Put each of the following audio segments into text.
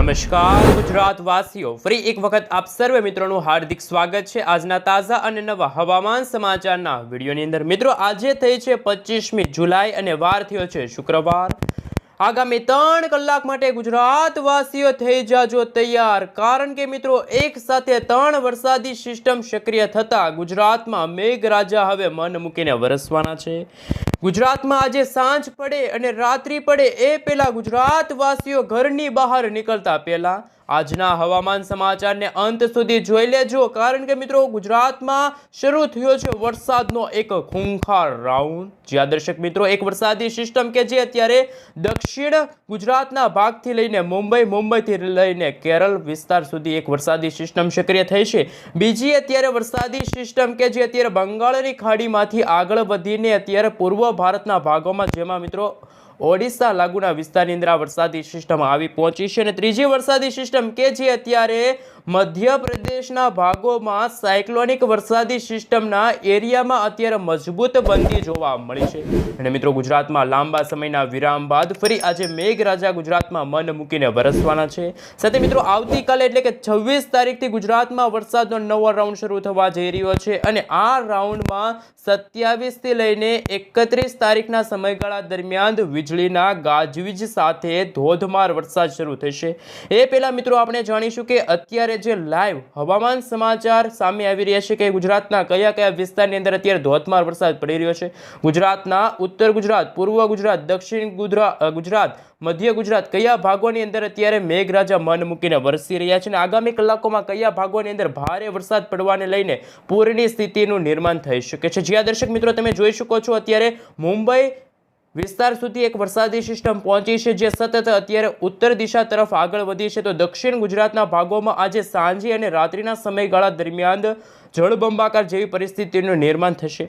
નમસ્કાર ગુજરાત વાસીઓ ફરી એક વખત આપ સર્વે મિત્રોનું હાર્દિક સ્વાગત છે. આજના તાજા અને નવા હવામાન સમાચારના વિડીયોની અંદર. મિત્રો, આજે થઈ છે પચીસમી જુલાઈ અને વાર થયો છે શુક્રવાર. આગામી ત્રણ કલાક માટે ગુજરાતવાસીઓ થઈ જાજો તૈયાર. કારણ કે મિત્રો, એક સાથે ત્રણ વરસાદી સિસ્ટમ સક્રિય થતા ગુજરાતમાં મેઘરાજા હવે મન મૂકીને વરસવાના છે. ગુજરાતમાં આજે સાંજ પડે અને રાત્રિ પડે એ પહેલાં ગુજરાતવાસીઓ ઘરની બહાર નીકળતા પહેલા આજના હવામાન સમાચારને અંત સુધી જોઈ લેજો. કારણ કે મિત્રો, ગુજરાતમાં શરૂ થયો છે વરસાદનો એક ખૂંખાર રાઉન્ડ. જ્યાં દર્શક મિત્રો, એક વરસાદી સિસ્ટમ કે જે અત્યારે દક્ષિણ ગુજરાતના ભાગથી લઈને મુંબઈ, મુંબઈથી લઈને કેરળ વિસ્તાર સુધી એક વરસાદી સિસ્ટમ સક્રિય થઈ છે. બીજી અત્યારે વરસાદી સિસ્ટમ કે જે અત્યારે બંગાળની ખાડીમાંથી આગળ વધીને અત્યારે પૂર્વ ભારતના ભાગોમાં, જેમાં મિત્રો ઓડિશા લાગુના વિસ્તારની અંદર આ વરસાદી સિસ્ટમ આવી પહોંચી છે અને ત્રીજી વરસાદી સિસ્ટમ કે જે અત્યારે મધ્યપ્રદેશના ભાગોમાં સાયક્લોનિક વરસાદી સિસ્ટમના એરિયામાં અત્યારે મજબૂત બનતી જોવા મળી છે. અને મિત્રો, ગુજરાતમાં લાંબા સમયના વિરામ બાદ ફરી આજે મેઘરાજા ગુજરાતમાં મન મૂકીને વરસવાના છે. સાથે મિત્રો, આવતીકાલે એટલે કે છવ્વીસ તારીખથી ગુજરાતમાં વરસાદનો નવો રાઉન્ડ શરૂ થવા જઈ રહ્યો છે અને આ રાઉન્ડમાં સત્યાવીસથી લઈને એકત્રીસ તારીખના સમયગાળા દરમિયાન વીજળીના ગાજવીજ સાથે ધોધમાર વરસાદ શરૂ થશે. એ પહેલાં મિત્રો, આપણે જાણીશું કે અત્યારે જે લાઈવ હવામાન સમાચાર સામે આવી રહ્યા છે કે ગુજરાતના કયા કયા વિસ્તારની અંદર અત્યારે ધોધમાર વરસાદ પડી રહ્યો છે? ગુજરાતના ઉત્તર ગુજરાત, પૂર્વ ગુજરાત, દક્ષિણ ગુજરાત, મધ્ય ગુજરાત કયા ભાગોની અંદર અત્યારે મેઘરાજા મન મૂકીને વરસી રહ્યા છે અને આગામી કલાકોમાં કયા ભાગોની અંદર ભારે વરસાદ પડવાને લઈને પૂરની સ્થિતિનું નિર્માણ થઈ શકે છે? જ્યાં દર્શક મિત્રો તમે જોઈ શકો છો, અત્યારે મુંબઈ વિસ્તાર સુધી એક વરસાદી સિસ્ટમ પહોંચી છે, જે સતત અત્યારે ઉત્તર દિશા તરફ આગળ વધી છે. તો દક્ષિણ ગુજરાતના ભાગોમાં આજે સાંજે અને રાત્રિના સમયગાળા દરમિયાન જળબંબાકાર જેવી પરિસ્થિતિનું નિર્માણ થશે.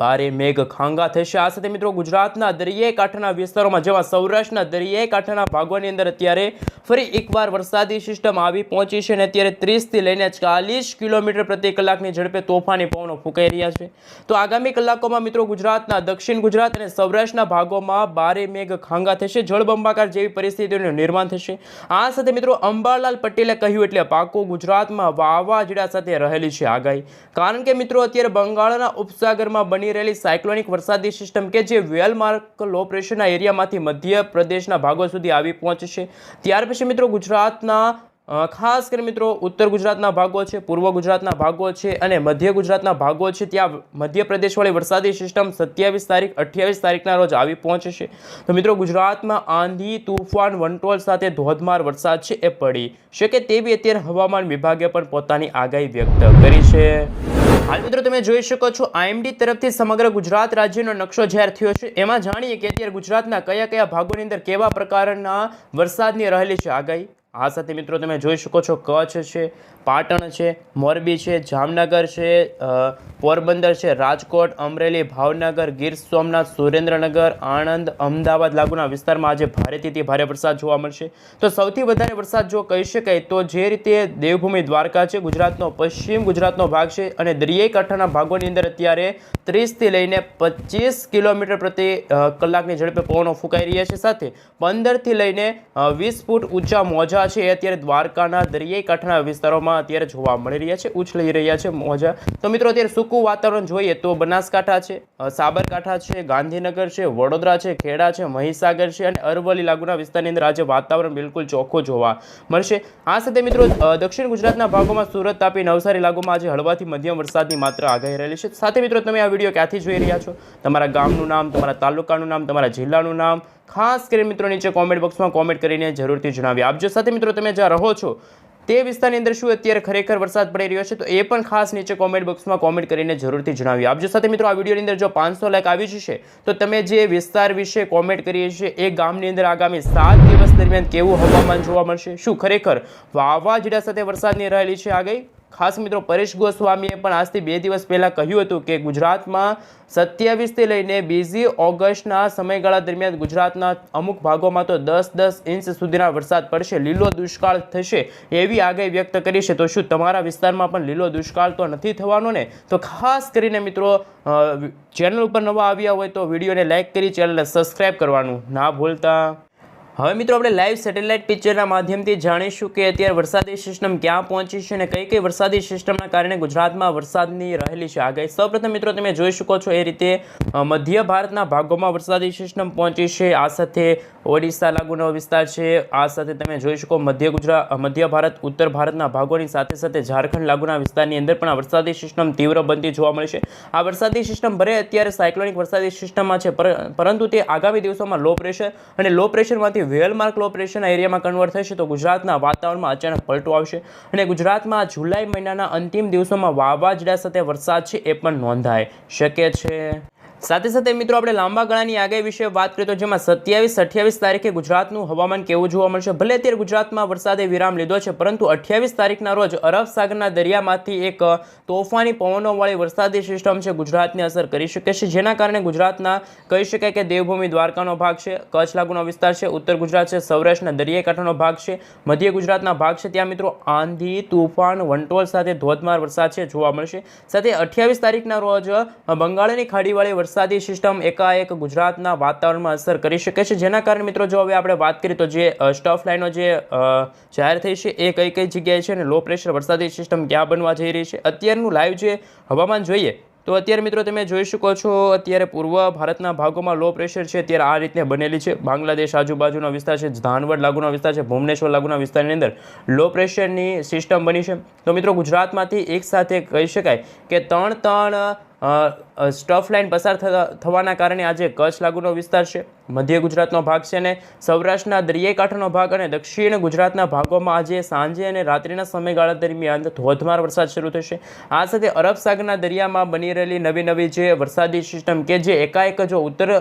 ભારે મેઘ ખાંગા થશે. આ સાથે મિત્રો ગુજરાતના દરિયાઈ કાંઠાના વિસ્તારોમાં જેવા સૌરાષ્ટ્રના દરિયાઈ કાંઠાના ભાગોની અંદર અત્યારે ફરી એકવાર વરસાદી સિસ્ટમ આવી પહોંચી છે અને અત્યારે ત્રીસથી લઈને ચાલીસ કિલોમીટર પ્રતિ કલાકની ઝડપે તોફાની પવનો ફૂંકાઈ રહ્યા છે. તો આગામી કલાકોમાં મિત્રો ગુજરાતના, દક્ષિણ ગુજરાત અને સૌરાષ્ટ્રના ભાગોમાં ભારે મેઘ ખાંગા થશે. જળબંબાકાર જેવી પરિસ્થિતિઓનું નિર્માણ થશે. આ સાથે મિત્રો અંબાલાલ પટેલે કહ્યું એટલે પાકું ગુજરાતમાં વાવાઝોડા સાથે રહેલી છે આગાહી. કારણ કે મિત્રો અત્યારે બંગાળના ઉપસાગરમાં બની રહેલી સાયક્લોનિક વરસાદી સિસ્ટમ કે જે વેલમાર્ક લો પ્રેશરના એરિયામાંથી મધ્ય પ્રદેશના ભાગો સુધી આવી પહોંચશે. ત્યાર પછી મિત્રો ગુજરાતના ખાસ કરી મિત્રો, ઉત્તર ગુજરાતના ભાગો છે, પૂર્વ ગુજરાતના ભાગો છે અને મધ્ય ગુજરાતના ભાગો છે. ત્યાં મધ્યપ્રદેશવાળી વરસાદી સિસ્ટમ સત્યાવીસ તારીખ, અઠ્યાવીસ તારીખના રોજ આવી પહોંચશે તો મિત્રો, ગુજરાતમાં આંધી, તુફાન, વંટોળ સાથે ધોધમાર વરસાદ છે, એ પડી શકે તેવી અત્યારે હવામાન વિભાગે પણ પોતાની આગાહી વ્યક્ત કરી છે. હાલ મિત્રો, તમે જોઈ શકો છો આઈએમડી તરફથી સમગ્ર ગુજરાત રાજ્યનો નકશો જાહેર થયો છે. એમાં જાણીએ કે અત્યારે ગુજરાતના કયા કયા ભાગોની અંદર કેવા પ્રકારના વરસાદની રહેલી છે આગાહી? આ સાથે મિત્રો તમે જોઈ શકો છો કચ્છ છે પાટણ છે, મોરબી છે, જામનગર છે પોરબંદર છે, રાજકોટ, અમરેલી, ભાવનગર, ગીર સોમનાથ, સુરેન્દ્રનગર, આણંદ, અમદાવાદ લાગુના વિસ્તારમાં આજે ભારેથી ભારે વરસાદ જોવા મળશે. તો સૌથી વધારે વરસાદ જો કહી શકાય તો જે રીતે દેવભૂમિ દ્વારકા છે, ગુજરાતનો પશ્ચિમ ગુજરાતનો ભાગ છે અને દરિયાઈ કાંઠાના ભાગોની અંદર અત્યારે ત્રીસથી લઈને પચીસ કિલોમીટર પ્રતિ કલાકની ઝડપે પવનો ફૂંકાઈ રહ્યા છે. સાથે પંદરથી લઈને વીસ ફૂટ ઊંચા મોજા છે એ અત્યારે દ્વારકાના દરિયાઈ કાંઠાના વિસ્તારોમાં અત્યારે જોવા મળી રહ્યા છે ઉછળી રહ્યા છે મોજા. તો મિત્રો, અત્યારે સૂકું વાતાવરણ જોઈએ તો બનાસકાંઠા છે સાબરકાંઠા છે, ગાંધીનગર છે, વડોદરા છે, ખેડા છે, મહીસાગર છે અને અરવલ્લી લાગુના વિસ્તારની અંદર આજે વાતાવરણ બિલકુલ ચોખ્ખું જોવા મળશે. આ સાથે મિત્રો દક્ષિણ ગુજરાતના ભાગોમાં સુરત, તાપી, નવસારી લાગુમાં આજે હળવાથી મધ્યમ વરસાદની માત્રા આગાહી રહેલી છે. સાથે મિત્રો, તમે આ વીડિયો ક્યાંથી જોઈ રહ્યા છો? તમારા ગામનું નામ, તમારા તાલુકાનું નામ, તમારા જિલ્લાનું નામ, ખાસ કરીને મિત્રો નીચે કોમેન્ટ બોક્સમાં કોમેન્ટ કરીને જરૂરથી જણાવી આપજો. સાથે મિત્રો, તમે જ્યાં રહો છો તે વિસ્તારની અંદર શું અત્યારે ખરેખર વરસાદ પડી રહ્યો છે તો એ પણ ખાસ નીચે કોમેન્ટ બોક્સમાં કોમેન્ટ કરીને જરૂરથી જણાવી આપજો. સાથે મિત્રો, આ વિડીયોની અંદર જો પાંચસો લાઈક આવી જશે, તો તમે જે વિસ્તાર વિશે કોમેન્ટ કરીએ છીએ, એ ગામની અંદર આગામી સાત દિવસ દરમિયાન કેવું હવામાન જોવા મળશે? શું ખરેખર વાવાઝોડા સાથે વરસાદની રહેલી છે આગાહી ખાસ મિત્રો પરેશ ગોસ્વામીએ પણ આજથી બે દિવસ પહેલાં કહ્યું હતું કે ગુજરાતમાં સત્યાવીસથી લઈને બીજી ઓગસ્ટના સમયગાળા દરમિયાન ગુજરાતના અમુક ભાગોમાં તો દસ દસ ઇંચ સુધીના વરસાદ પડશે. લીલો દુષ્કાળ થશે એવી આગાહી વ્યક્ત કરી છે. તો શું તમારા વિસ્તારમાં પણ લીલો દુષ્કાળ તો નથી થવાનો ને? તો ખાસ કરીને મિત્રો ચેનલ ઉપર નવા આવ્યા હોય તો વિડીયોને લાઇક કરી, ચેનલને સબસ્ક્રાઈબ કરવાનું ના ભૂલતા. હવે મિત્રો, આપણે લાઈવ સેટેલાઇટ પિક્ચરના માધ્યમથી જાણીશું કે અત્યારે વરસાદી સિસ્ટમ ક્યાં પહોંચી છે અને કઈ કઈ વરસાદી સિસ્ટમના કારણે ગુજરાતમાં વરસાદની રહેલી છે. આગાહી સૌપ્રથમ મિત્રો, તમે જોઈ શકો છો એ રીતે મધ્ય ભારતના ભાગોમાં વરસાદી સિસ્ટમ પહોંચી છે. આ સાથે ઓડિશા લાગુનો વિસ્તાર છે. આ સાથે તમે જોઈ શકો મધ્ય ગુજરાત મધ્ય ભારત, ઉત્તર ભારતના ભાગોની સાથે સાથે ઝારખંડ લાગુના વિસ્તારની અંદર પણ આ વરસાદી સિસ્ટમ તીવ્ર બનતી જોવા મળે છે. આ વરસાદી સિસ્ટમ ભલે અત્યારે સાયક્લોનિક વરસાદી સિસ્ટમમાં છે, પર- પરંતુ તે આગામી દિવસોમાં લો પ્રેશર અને લો પ્રેશરમાંથી વેલમાર્ક લો પ્રેશરના એરિયામાં કન્વર્ટ થશે તો ગુજરાતના વાતાવરણમાં અચાનક પલટો આવશે અને ગુજરાતમાં જુલાઈ મહિનાના અંતિમ દિવસોમાં વાવાઝોડા સાથે વરસાદ છે એ પણ નોંધાય શકે છે. સાથે સાથે મિત્રો આપણે લાંબા ગાળાની આગાહી વિશે વાત કરીએ તો જેમાં સત્યાવીસ, અઠ્યાવીસ તારીખે ગુજરાતનું હવામાન કેવું જોવા મળશે? ભલે અત્યારે ગુજરાતમાં વરસાદે વિરામ લીધો છે, પરંતુ અઠ્યાવીસ તારીખના રોજ અરબ સાગરના દરિયામાંથી એક તોફાની પવનોવાળી વરસાદી સિસ્ટમ છે, ગુજરાતને અસર કરી શકે છે. જેના કારણે ગુજરાતના કહી શકાય કે દેવભૂમિ દ્વારકાનો ભાગ છે, કચ્છ લાગુનો વિસ્તાર છે, ઉત્તર ગુજરાત છે, સૌરાષ્ટ્રના દરિયાકાંઠાનો ભાગ છે, મધ્ય ગુજરાતના ભાગ છે. ત્યાં મિત્રો આંધી, તોફાન, વંટોળ સાથે ધોધમાર વરસાદ છે, જોવા મળશે. સાથે અઠ્યાવીસ તારીખના રોજ બંગાળની ખાડીવાળી વરસાદી સિસ્ટમ એકાએક ગુજરાતના વાતાવરણમાં અસર કરી શકે છે. જેના કારણે મિત્રો જો હવે આપણે વાત કરીએ તો જે સ્ટફ લાઈનો જે જાહેર થઈ છે એ કઈ કઈ જગ્યાએ છે અને લો પ્રેશર વરસાદી સિસ્ટમ ક્યાં બનવા જઈ રહી છે? અત્યારનું લાઈવ જે હવામાન જોઈએ તો અત્યારે મિત્રો તમે જોઈ શકો છો અત્યારે પૂર્વ ભારતના ભાગોમાં લો પ્રેશર છે. અત્યારે આ રીતે બનેલી છે. બાંગ્લાદેશ આજુબાજુનો વિસ્તાર છે, ધાનવડ લાગુનો વિસ્તાર છે, ભુવનેશ્વર લાગુના વિસ્તારની અંદર લો પ્રેશરની સિસ્ટમ બની છે. તો મિત્રો ગુજરાતમાંથી એક સાથે કહી શકાય કે ત્રણ ત્રણ સ્ટફ લાઇન પસાર થવાના કારણે આજે કચ્છ લાગુનો વિસ્તાર છે. મધ્ય ગુજરાતનો ભાગ છે અને સૌરાષ્ટ્રના દરિયાઈ કાંઠાનો ભાગ અને દક્ષિણ ગુજરાતના ભાગોમાં આજે સાંજે અને રાત્રિના સમયગાળા દરમિયાન ધોધમાર વરસાદ શરૂ થશે. આ સાથે અરબ સાગરના દરિયામાં બની રહેલી નવી નવી જે વરસાદી સિસ્ટમ કે જે એકાએક જો ઉત્તર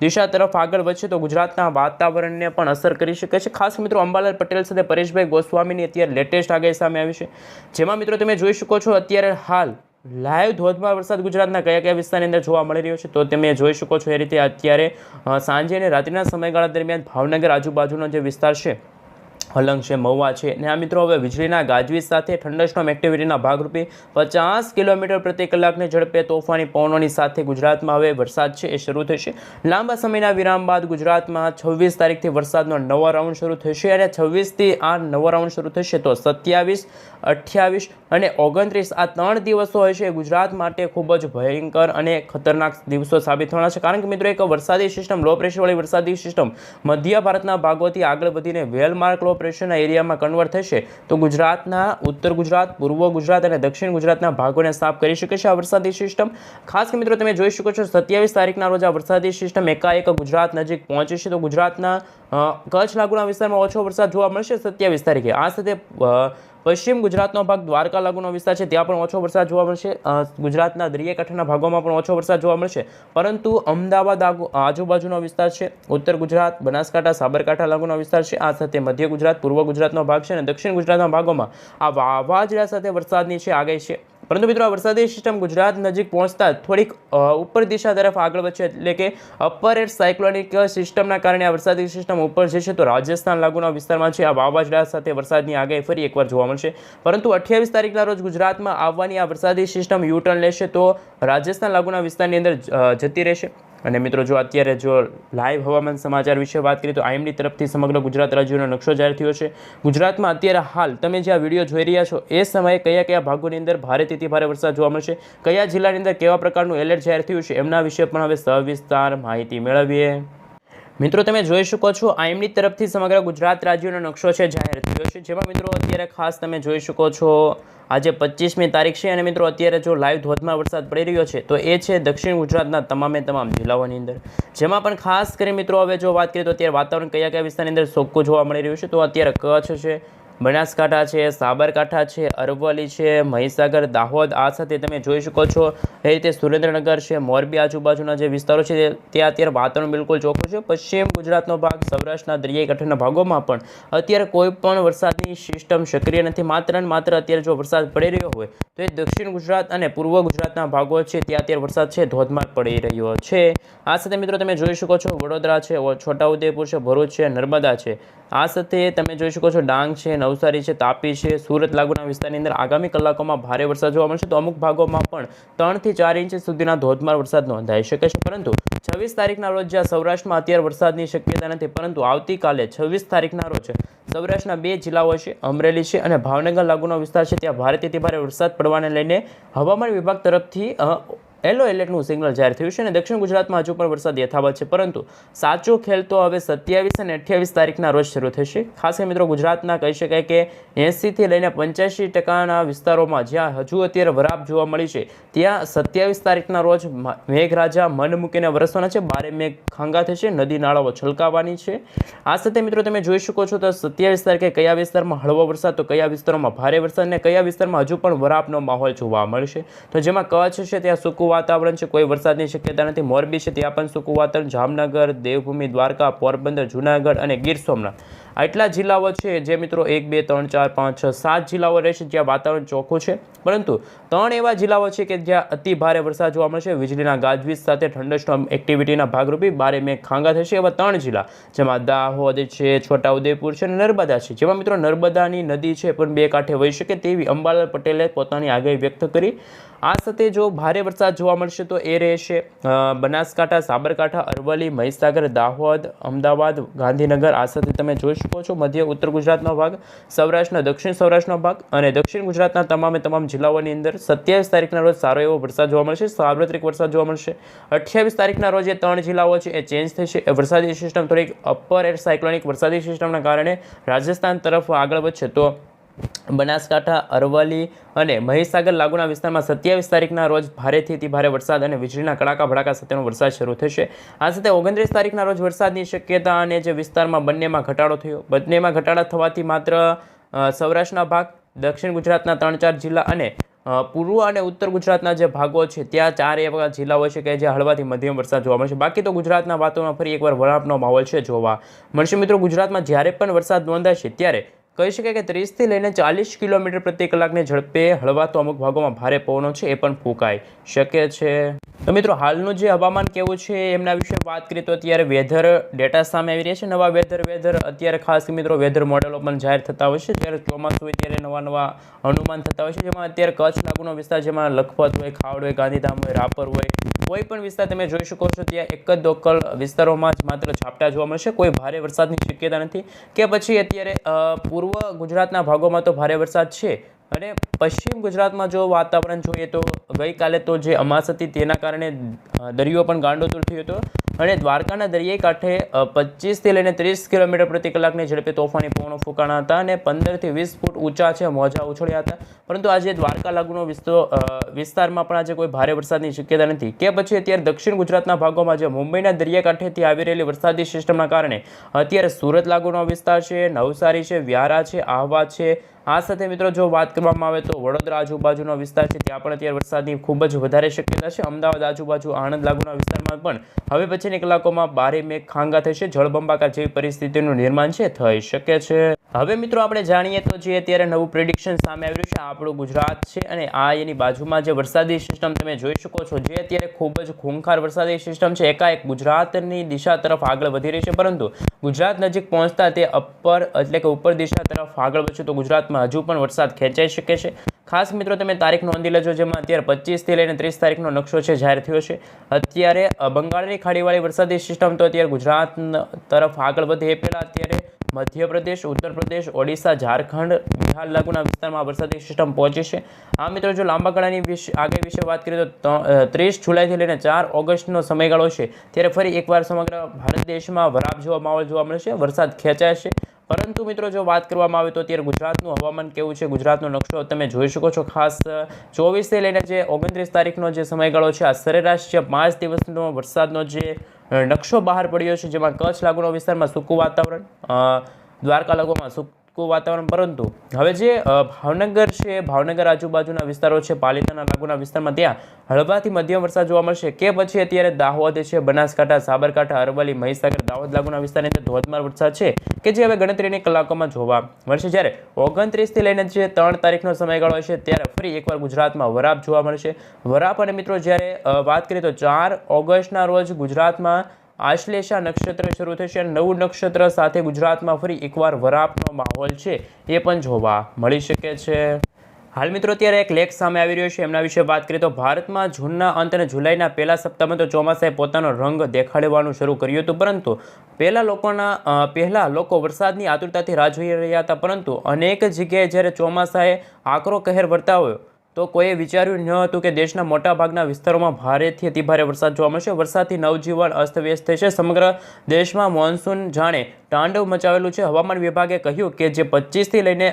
દિશા તરફ આગળ વધશે તો ગુજરાતના વાતાવરણને પણ અસર કરી શકે છે. ખાસ મિત્રો, અંબાલાલ પટેલ સાથે પરેશભાઈ ગોસ્વામીની અત્યારે લેટેસ્ટ આગાહી સામે આવી છે. જેમાં મિત્રો, તમે જોઈ શકો છો અત્યારે હાલ લાઈવ ધોધમાર વરસાદ ગુજરાતના કયા કયા વિસ્તારની અંદર જોવા મળી રહ્યો છે તો તમે જોઈ શકો છો એ રીતે અત્યારે સાંજે અને રાત્રિના સમયગાળા દરમિયાન ભાવનગર આજુબાજુનો જે વિસ્તાર છે, હલંગ છે, મહુવા છે અને આ મિત્રો હવે વીજળીના ગાજવીજ સાથે થંડરસ્ટોમ એક્ટિવિટીના ભાગરૂપે પચાસ કિલોમીટર પ્રતિ કલાકની ઝડપે તોફાની પવનોની સાથે ગુજરાતમાં હવે વરસાદ છે એ શરૂ થશે. લાંબા સમયના વિરામ બાદ ગુજરાતમાં છવ્વીસ તારીખથી વરસાદનો નવો રાઉન્ડ શરૂ થશે અને છવ્વીસથી આ નવો રાઉન્ડ શરૂ થશે તો સત્યાવીસ અઠ્યાવીસ અને ઓગણત્રીસ. આ ત્રણ દિવસો હશે એ ગુજરાત માટે ખૂબ જ ભયંકર અને ખતરનાક દિવસો સાબિત થવાના છે. કારણ કે મિત્રો, એક વરસાદી સિસ્ટમ લો પ્રેશરવાળી વરસાદી સિસ્ટમ મધ્ય ભારતના ભાગોથી આગળ વધીને વેલમાર્ક લો પ્રેશરના એરિયામાં કન્વર્ટ થશે. તો ગુજરાતના, ઉત્તર ગુજરાત, પૂર્વ ગુજરાત અને દક્ષિણ ગુજરાતના ભાગોને સાફ કરી શકે છે આ વરસાદી સિસ્ટમ ખાસ કે મિત્રો, તમે જોઈ શકો છો સત્યાવીસ તારીખના રોજ આ વરસાદી સિસ્ટમ એકાએક ગુજરાત નજીક પહોંચે છે. તો ગુજરાતના કચ્છ લાગુના વિસ્તારમાં ઓછો વરસાદ જોવા મળશે સત્યાવીસ તારીખે. આ સાથે પશ્ચિમ ગુજરાતનો ભાગ દ્વારકા લાગુનો વિસ્તાર છે, ત્યાં પણ ઓછો વરસાદ જોવા મળશે. ગુજરાતના દરિયાકાંઠાના ભાગોમાં પણ ઓછો વરસાદ જોવા મળશે. પરંતુ અમદાવાદ આજુબાજુનો વિસ્તાર છે, ઉત્તર ગુજરાત, બનાસકાંઠા, સાબરકાંઠા લાગુનો વિસ્તાર છે. આ સાથે મધ્ય ગુજરાત, પૂર્વ ગુજરાતનો ભાગ છે અને દક્ષિણ ગુજરાતના ભાગોમાં આ વાવાઝોડા સાથે વરસાદની છે, આગાહી છે. પરંતુ મિત્રો, આ વરસાદી સિસ્ટમ ગુજરાત નજીક પહોંચતા થોડીક ઉપર દિશા તરફ આગળ વધશે, એટલે કે અપર એર સાયક્લોનિક સિસ્ટમના કારણે આ વરસાદી સિસ્ટમ ઉપર જશે તો રાજસ્થાન લાગુના વિસ્તારમાં છે આ વાવાઝોડા સાથે વરસાદની આગાહી ફરી એકવાર જોવા મળશે. પરંતુ અઠ્યાવીસ તારીખના રોજ ગુજરાતમાં આવવાની આ વરસાદી સિસ્ટમ યુ ટર્ન લેશે તો રાજસ્થાન લાગુના વિસ્તારની અંદર જતી રહેશે. અને મિત્રો, જો અત્યારે જો લાઈવ હવામાન સમાચાર વિશે વાત કરીએ તો આઈએમડી તરફથી સમગ્ર ગુજરાત રાજ્યનો નકશો જાહેર થયો છે. ગુજરાતમાં અત્યારે હાલ તમે જે આ વીડિયો જોઈ રહ્યા છો, એ સમયે કયા કયા ભાગોની અંદર ભારેથી ભારે વરસાદ જોવા મળશે, કયા જિલ્લાની અંદર કેવા પ્રકારનું એલર્ટ જાહેર થયું છે, એમના વિશે પણ હવે સવિસ્તાર માહિતી મેળવીએ. મિત્રો, તમે જોઈ શકો છો, આઈએમડી તરફથી સમગ્ર ગુજરાત રાજ્યનો નકશો છે જાહેર થયો છે. જેમાં મિત્રો, અત્યારે ખાસ તમે જોઈ શકો છો, આજે પચીસમી તારીખ છે અને મિત્રો, અત્યારે જો લાઈવ ધોધમાર વરસાદ પડી રહ્યો છે, તો એ છે દક્ષિણ ગુજરાતના તમામે તમામ જિલ્લાઓની અંદર. જેમાં પણ ખાસ કરી મિત્રો, હવે જો વાત કરીએ તો અત્યારે વાતાવરણ કયા કયા વિસ્તારની અંદર સોક્કું જોવા મળી રહ્યું છે, તો અત્યારે કચ્છ છે બનાસકાંઠા છે, સાબરકાંઠા છે, અરવલ્લી છે, મહીસાગર, દાહોદ, આ સાથે તમે જોઈ શકો છો. એ રીતે સુરેન્દ્રનગર છે, મોરબી આજુબાજુના જે વિસ્તારો છે, તે- ત્યાં અત્યારે વાતાવરણ બિલકુલ ચોખ્ખું છે. પશ્ચિમ ગુજરાતનો ભાગ સૌરાષ્ટ્રના દરિયાઈ કાંઠાના ભાગોમાં પણ અત્યારે કોઈ પણ વરસાદની સિસ્ટમ સક્રિય નથી. માત્ર ને માત્ર અત્યારે જો વરસાદ પડી રહ્યો હોય, તો એ દક્ષિણ ગુજરાત અને પૂર્વ ગુજરાતના ભાગો છે, ત્યાં અત્યારે વરસાદ છે, ધોધમાર પડી રહ્યો છે. આ સાથે મિત્રો તમે જોઈ શકો છો, વડોદરા છે, છોટાઉદેપુર છે, ભરૂચ છે, નર્મદા છે. આ સાથે તમે જોઈ શકો છો, ડાંગ છે નવસારી છે, તાપી છે, સુરત લાગુના વિસ્તારની અંદર આગામી કલાકોમાં ભારે વરસાદ જોવા મળશે. તો અમુક ભાગોમાં પણ ત્રણથી ચાર ઇંચ સુધીના ધોધમાર વરસાદ નોંધાઈ શકે છે. પરંતુ છવ્વીસ તારીખના રોજ જ્યાં સૌરાષ્ટ્રમાં અત્યારે વરસાદની શક્યતા નથી, પરંતુ આવતીકાલે છવ્વીસ તારીખના રોજ સૌરાષ્ટ્રના બે જિલ્લાઓ છે, અમરેલી છે અને ભાવનગર લાગુનો વિસ્તાર છે. ત્યાં ભારેથી ભારે વરસાદ પડવાને લઈને હવામાન વિભાગ તરફથી યલો એલર્ટનું સિગ્નલ જાહેર થયું છે અને દક્ષિણ ગુજરાતમાં હજુ પણ વરસાદ યથાવત છે, પરંતુ સાચો ખેલ તો હવે સત્યાવીસ અને અઠ્યાવીસ તારીખના રોજ શરૂ થશે. ખાસ મિત્રો ગુજરાતના કહી શકાય કે એંસીથી લઈને પંચ્યાસી ટકાના વિસ્તારોમાં જ્યાં હજુ અત્યારે વરાપ જોવા મળી છે, ત્યાં સત્યાવીસ તારીખના રોજ મેઘરાજા મન મૂકીને વરસવાના છે. બારે મેઘ ખાંગા થશે, નદી નાળાઓ છલકાવાની છે. આ સાથે મિત્રો તમે જોઈ શકો છો તો સત્યાવીસ તારીખે કયા વિસ્તારમાં હળવો વરસાદ, તો કયા વિસ્તારોમાં ભારે વરસાદ અને કયા વિસ્તારમાં હજુ પણ વરાપનો માહોલ જોવા મળશે. તો જેમાં કચ્છ છે, ત્યાં સૂકું વાતાવરણ છે, કોઈ વરસાદની શક્યતા નથી. મોરબી છે, ત્યાં પણ સૂકું વાતાવરણ. જામનગર, દેવભૂમિ, દ્વારકા, પોરબંદર, જુનાગઢ અને ગીર સોમનાથ. આટલા જિલ્લાઓ છે જે મિત્રો એક, બે, ત્રણ, ચાર, પાંચ, છ, સાત જિલ્લાઓ રહેશે જ્યાં વાતાવરણ ચોખ્ખું છે. પરંતુ ત્રણ એવા જિલ્લાઓ છે કે જ્યાં અતિ ભારે વરસાદ જોવા મળશે. વીજળીના ગાજવીજ સાથે થંડરસ્ટોર્મ એક્ટિવિટીના ભાગરૂપે બારે મેં ખાંગા થશે એવા ત્રણ જિલ્લા, જેમાં દાહોદ છે, છોટાઉદેપુર છે અને નર્મદા છે. જેમાં મિત્રો નર્મદાની નદી છે, પણ બે કાંઠે વહી શકે તેવી અંબાલાલ પટેલે પોતાની આગાહી વ્યક્ત કરી. આ સાથે જો ભારે વરસાદ જોવા મળશે તો એ રહેશે બનાસકાંઠા, સાબરકાંઠા, અરવલ્લી, મહીસાગર, દાહોદ, અમદાવાદ, ગાંધીનગર. આ સાથે તમે જોઈ શકો મધ્ય, ઉત્તર ગુજરાતનો ભાગ, સૌરાષ્ટ્રના, દક્ષિણ સૌરાષ્ટ્રનો ભાગ અને દક્ષિણ ગુજરાતના તમામે તમામ જિલ્લાઓની અંદર સત્યાવીસ તારીખના રોજ સારો એવો વરસાદ જોવા મળશે, સાર્વત્રિક વરસાદ જોવા મળશે. અઠ્યાવીસ તારીખના રોજ એ ત્રણ જિલ્લાઓ છે એ ચેન્જ થશે. એ વરસાદી સિસ્ટમ થોડીક અપર એર સાયક્લોનિક વરસાદી સિસ્ટમના કારણે રાજસ્થાન તરફ આગળ વધશે. તો બનાસકાંઠા, અરવલ્લી અને મહીસાગર લાગુના વિસ્તારમાં સત્યાવીસ તારીખના રોજ ભારેથી ભારે વરસાદ અને વીજળીના કડાકા ભડાકા સાથેનો વરસાદ શરૂ થશે. આ સાથે ઓગણત્રીસ તારીખના રોજ વરસાદની શક્યતા અને જે વિસ્તારમાં બંનેમાં ઘટાડો થયો. બંનેમાં ઘટાડા થવાથી માત્ર સૌરાષ્ટ્રના ભાગ, દક્ષિણ ગુજરાતના ત્રણ ચાર જિલ્લા અને પૂર્વ અને ઉત્તર ગુજરાતના જે ભાગો છે, ત્યાં ચાર એવા જિલ્લાઓ છે કે જે હળવાથી મધ્યમ વરસાદ જોવા મળશે. બાકી તો ગુજરાતના વાતોમાં ફરી એકવાર વરાપનો માહોલ છે જોવા મળશે. મિત્રો, ગુજરાતમાં જ્યારે પણ વરસાદ નોંધાશે, ત્યારે કહી શકાય કે ત્રીસથી લઈને ચાલીસ કિલોમીટર પ્રતિ કલાકની ઝડપે હળવા તો અમુક ભાગોમાં ભારે પવનો છે એ પણ ફૂંકાઈ શકે છે. તો મિત્રો હાલનું જે હવામાન કેવું છે એમના વિશે વાત કરીએ તો અત્યારે વેધર ડેટા સામે આવી રહ્યા છે. નવા વેધર વેધર અત્યારે ખાસ મિત્રો વેધર મોડેલો પણ જાહેર થતા હોય છે. જ્યારે ચોમાસું હોય ત્યારે નવા નવા અનુમાન થતા હોય છે. જેમાં અત્યારે કચ્છ લાગુનો વિસ્તાર જેમાં લખપત હોય ખાવડ હોય ગાંધીધામ હોય રાપર હોય કોઈ પણ વિસ્તાર તમે જોઈ શકો છો ત્યાં એક જ લોકલ વિસ્તારોમાં જ માત્ર ઝાપટા જોવા મળશે. કોઈ ભારે વરસાદની શક્યતા નથી. કે પછી અત્યારે અ, પૂર્વ ગુજરાતના ભાગોમાં તો ભારે વરસાદ છે અને પશ્ચિમ ગુજરાતમાં જો વાતાવરણ જોઈએ તો ગઈકાલે તો જે અમાસ હતી તેના કારણે દરિયો પણ ગાંડોતુર થયો હતો. અને દ્વારકાના દરિયાઈ કાંઠે પચીસથી લઈને ત્રીસ કિલોમીટર પ્રતિ કલાકની ઝડપે તોફાની પવનો ફૂંકાણા હતા અને પંદરથી વીસ ફૂટ ઊંચા છે, મોજા ઉછળ્યા હતા. પરંતુ આજે દ્વારકા લાગુનો વિસ્તો વિસ્તારમાં પણ આજે કોઈ ભારે વરસાદની શક્યતા નથી. કે પછી અત્યારે દક્ષિણ ગુજરાતના ભાગોમાં જે મુંબઈના દરિયાકાંઠેથી આવી રહેલી વરસાદી સિસ્ટમના કારણે અત્યારે સુરત લાગુનો વિસ્તાર છે, નવસારી છે, વ્યારા છે, આહવા છે આ સાથે મિત્રો, જો વાત કરવામાં આવે તો વડોદરા આજુબાજુનો વિસ્તાર છે, ત્યાં પણ અત્યારે વરસાદની ખૂબ જ વધારે શક્યતા છે. અમદાવાદ આજુબાજુ આણંદ લાગુના વિસ્તારમાં પણ હવે પછીની કલાકોમાં ભારે મેઘ ખાંગા થશે. જળબંબાકાર જેવી પરિસ્થિતિનું નિર્માણ છે, થઈ શકે છે. હવે મિત્રો, આપણે જાણીએ તો જે અત્યારે નવું પ્રિડિક્શન સામે આવ્યું છે આપણું ગુજરાત છે અને આ એની બાજુમાં જે વરસાદી સિસ્ટમ તમે જોઈ શકો છો, જે અત્યારે ખૂબ જ ખૂંખાર વરસાદી સિસ્ટમ છે. એકાએક ગુજરાતની દિશા તરફ આગળ વધી રહી છે, પરંતુ ગુજરાત નજીક પહોંચતા તે અપર એટલે કે ઉપર દિશા તરફ આગળ વધશે. તો ગુજરાતમાં હજુ પણ વરસાદ ખેંચાઈ શકે છે. ખાસ મિત્રો, તમે તારીખ નોંધી લેજો, જેમાં અત્યારે પચીસથી લઈને ત્રીસ તારીખનો નકશો છે, જાહેર થયો છે. અત્યારે બંગાળની ખાડીવાળી વરસાદી સિસ્ટમ તો અત્યારે ગુજરાત તરફ આગળ વધે એ પહેલાં અત્યારે મધ્યપ્રદેશ ઉત્તર પ્રદેશ ઓડિશા, ઝારખંડ, બિહાર લાગુના વિસ્તારમાં વરસાદી સિસ્ટમ પહોંચી છે. આ મિત્રો, જો લાંબા ગાળાની આગાહી વિશે વાત કરીએ તો ત્રીસ જુલાઈથી લઈને ચાર ઓગસ્ટનો સમયગાળો છે. ત્યારે ફરી એકવાર સમગ્ર ભારત દેશમાં વરાપ જેવો માહોલ જોવા મળશે વરસાદ ખેંચાશે. પરંતુ મિત્રો જો વાત કરવામાં આવે તો અત્યારે ગુજરાતનું હવામાન કેવું છે? ગુજરાતનો નકશો તમે જોઈ શકો છો. ખાસ ચોવીસથી લઈને જે ઓગણત્રીસ તારીખનો જે સમયગાળો છે, આ સરેરાશ જે પાંચ દિવસનો વરસાદનો જે નકશો બહાર પડ્યો છે, જેમાં કચ્છ લાગુનો વિસ્તારમાં સૂકું વાતાવરણ દ્વારકા લાગુમાં સૂક તપતું વાતાવરણ, પરંતુ હવે જે ભાવનગર છે, ભાવનગર આજુબાજુના વિસ્તારો છે, પાલિતાના લાગુના વિસ્તારમાં ત્યાં હળવાથી મધ્યમ વરસાદ જોવા મળશે. કે પછી અત્યારે દાહોદ છે, બનાસકાંઠા, સાબરકાંઠા, અરવલ્લી, મહીસાગર, દાહોદ લાગુના વિસ્તારની અંદર ધોધમાર વરસાદ છે, કે જે હવે ગણતરીની કલાકોમાં જોવા મળશે. જ્યારે ઓગણત્રીસથી લઈને જે ત્રણ તારીખનો સમયગાળો છે, ત્યારે ફરી એકવાર ગુજરાતમાં વરાપ જોવા મળશે. વરાપ અને મિત્રો, જ્યારે વાત કરીએ તો ચાર ઓગસ્ટના રોજ ગુજરાતમાં આશ્લેષા નક્ષત્ર શરૂ થશે નવું નક્ષત્ર સાથે ગુજરાતમાં ફરી એકવાર વરાપનો માહોલ છે એ પણ જોવા મળી શકે છે. હાલ મિત્રો, અત્યારે એક લેખ સામે આવી રહ્યો છે. એમના વિશે વાત કરીએ તો ભારતમાં જૂનના અંત અને જુલાઈના પહેલા સપ્તાહમાં તો ચોમાસાએ પોતાનો રંગ દેખાડવાનું શરૂ કર્યું હતું. પરંતુ પહેલાં લોકોના પહેલાં લોકો વરસાદની આતુરતાથી રાહ જોઈ રહ્યા હતા. પરંતુ અનેક જગ્યાએ જ્યારે ચોમાસાએ આકરો કહેર વર્તાવ્યો તો કોઈએ વિચાર્યું ન હતું કે દેશના મોટાભાગના વિસ્તારોમાં ભારેથી અતિભારે વરસાદ જોવા મળશે. વરસાદથી નવજીવન અસ્તવ્યસ્ત થશે. સમગ્ર દેશમાં મોન્સૂન જાણે તાંડવ મચાવેલું છે. હવામાન વિભાગે કહ્યું કે જે પચીસથી લઈને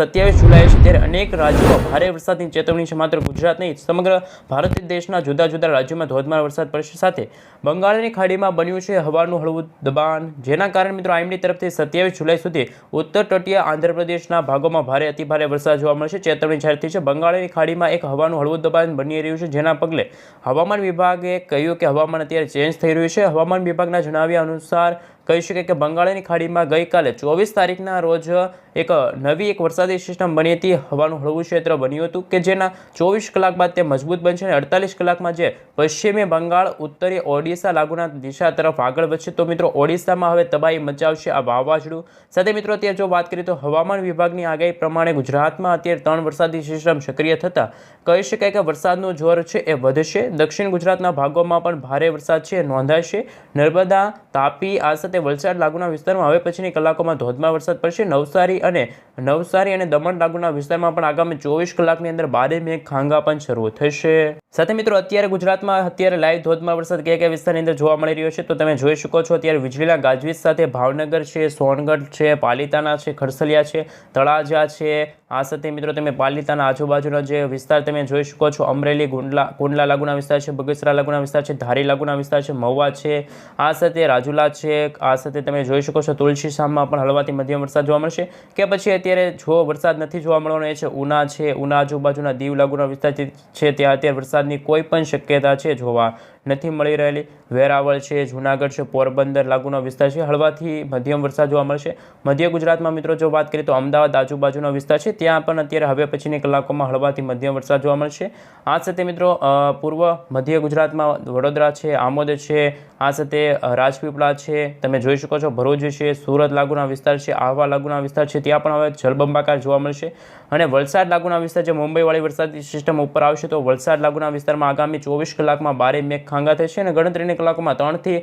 સત્યાવીસ જુલાઈ છે ત્યારે અનેક રાજ્યોમાં ભારે વરસાદની ચેતવણી છે. માત્ર ગુજરાત નહીં, સમગ્ર ભારત દેશના જુદા જુદા રાજ્યોમાં ધોધમાર વરસાદ પડશે સાથે. બંગાળની ખાડીમાં બન્યું છે હવાનું હળવું દબાણ. જેના કારણે મિત્રો આઈમડી તરફથી સત્યાવીસ જુલાઈ સુધી ઉત્તર તટીય આંધ્રપ્રદેશના ભાગોમાં ભારે અતિભારે વરસાદ જોવા મળશે. ચેતવણી જાહેર થઈ છે. બંગાળની ખાડીમાં એક હવાનું હળવું દબાણ બની રહ્યું છે, જેના પગલે હવામાન વિભાગે કહ્યું કે હવામાન અત્યારે ચેન્જ થઈ રહ્યું છે. હવામાન વિભાગના જણાવ્યા અનુસાર કહી શકાય કે બંગાળની ખાડીમાં ગઈકાલે ચોવીસ તારીખના રોજ એક નવી એક વરસાદી સિસ્ટમ બની હતી. હવાનું હળવું ક્ષેત્ર બન્યું હતું કે જેના ચોવીસ કલાક બાદ તે મજબૂત બનશે અને અડતાલીસ કલાકમાં જે પશ્ચિમી બંગાળ, ઉત્તરે ઓડિશા લાગુના દિશા તરફ આગળ વધશે. તો મિત્રો, ઓડિશામાં હવે તબાહી મચાવશે આ વાવાઝોડું. સાથે મિત્રો, અત્યારે જો વાત કરીએ તો હવામાન વિભાગની આગાહી પ્રમાણે ગુજરાતમાં અત્યારે ત્રણ વરસાદી સિસ્ટમ સક્રિય થતાં કહી શકાય કે વરસાદનું જોર છે એ વધશે. દક્ષિણ ગુજરાતના ભાગોમાં પણ ભારે વરસાદ છે નોંધાશે. નર્મદા, તાપી, આ સાથે વલસાડ લાગુના વિસ્તારમાં હવે પછીની કલાકોમાં ધોધમાર વરસાદ પડશે. નવસારી અને નવસારી અને દમણ લાગુના વિસ્તારમાં પણ આગામી ચોવીસ કલાકની અંદર ભારે મેઘ ખાંગા પણ શરૂ થશે. સાથે મિત્રો, અત્યારે ગુજરાતમાં અત્યારે લાઈવ ધોધમાર વરસાદ કયા કયા વિસ્તારની અંદર જોવા મળી રહ્યો છે તો તમે જોઈ શકો છો, અત્યારે વીજળીના ગાજવીજ સાથે ભાવનગર છે, સોનગઢ છે પાલિતાના છે, ખરસલિયા છે, તળાજા છે આ સાથે મિત્રો તમે પાલિતાના આજુબાજુના જે વિસ્તાર તમે જોઈ શકો છો, અમરેલી, ગુંડલા, કુંડલા લાગુના વિસ્તાર છે, બગસરા લાગુના વિસ્તાર છે, ધારી લાગુના વિસ્તાર છે, મહુવા છે, આ સાથે રાજુલા છે, આ સાથે તમે જોઈ શકો છો તુલસી શામમાં પણ હળવાથી મધ્યમ વરસાદ જોવા મળશે. કે પછી અત્યારે જો વરસાદ નથી જોવા મળવાનો, એ છે ઉના છે, ઉના આજુબાજુના દીવ લાગુના વિસ્તાર છે, ત્યાં અત્યારે વરસાદની કોઈ પણ શક્યતા છે જોવા નથી મળી રહેલી. વેરાવળ છે, જુનાગઢ છે, પોરબંદર લાગુનો વિસ્તાર છે, હળવાથી મધ્યમ વરસાદ જોવા મળશે. મધ્ય ગુજરાતમાં મિત્રો જો વાત કરીએ તો અમદાવાદ આજુબાજુનો વિસ્તાર છે ત્યાં પણ અત્યારે હવે પછીની કલાકોમાં હળવાથી મધ્યમ વરસાદ જોવા મળશે. આ સાથે મિત્રો પૂર્વ મધ્ય ગુજરાતમાં વડોદરા છે, આમોદ છે આ સાથે રાજપીપળા છે, તમે જોઈ શકો છો, ભરૂચ છે, સુરત લાગુના વિસ્તાર છે, આહવા લાગુના વિસ્તાર છે, ત્યાં પણ હવે જળબંબાકાર જોવા મળશે. અને વલસાડ લાગુના વિસ્તાર જે મુંબઈવાળી વરસાદી સિસ્ટમ ઉપર આવશે, તો વલસાડ લાગુના વિસ્તારમાં આગામી ચોવીસ કલાકમાં બારે મેઘ ખાંગા થશે અને ગણતરીની કલાકોમાં ત્રણથી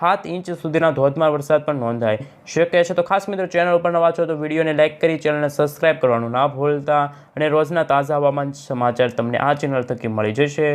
સાત ઇંચ સુધીના ધોધમાર વરસાદ પણ નોંધાય. શક્ય છે, તો ખાસ મિત્રો ચેનલ ઉપર નવા છો, તો વિડીયોને લાઇક કરી, ચેનલને સબસ્ક્રાઇબ કરવાનું ના ભૂલતા અને રોજના તાજા હવામાન સમાચાર તમને આ ચેનલ થકી મળી જશે.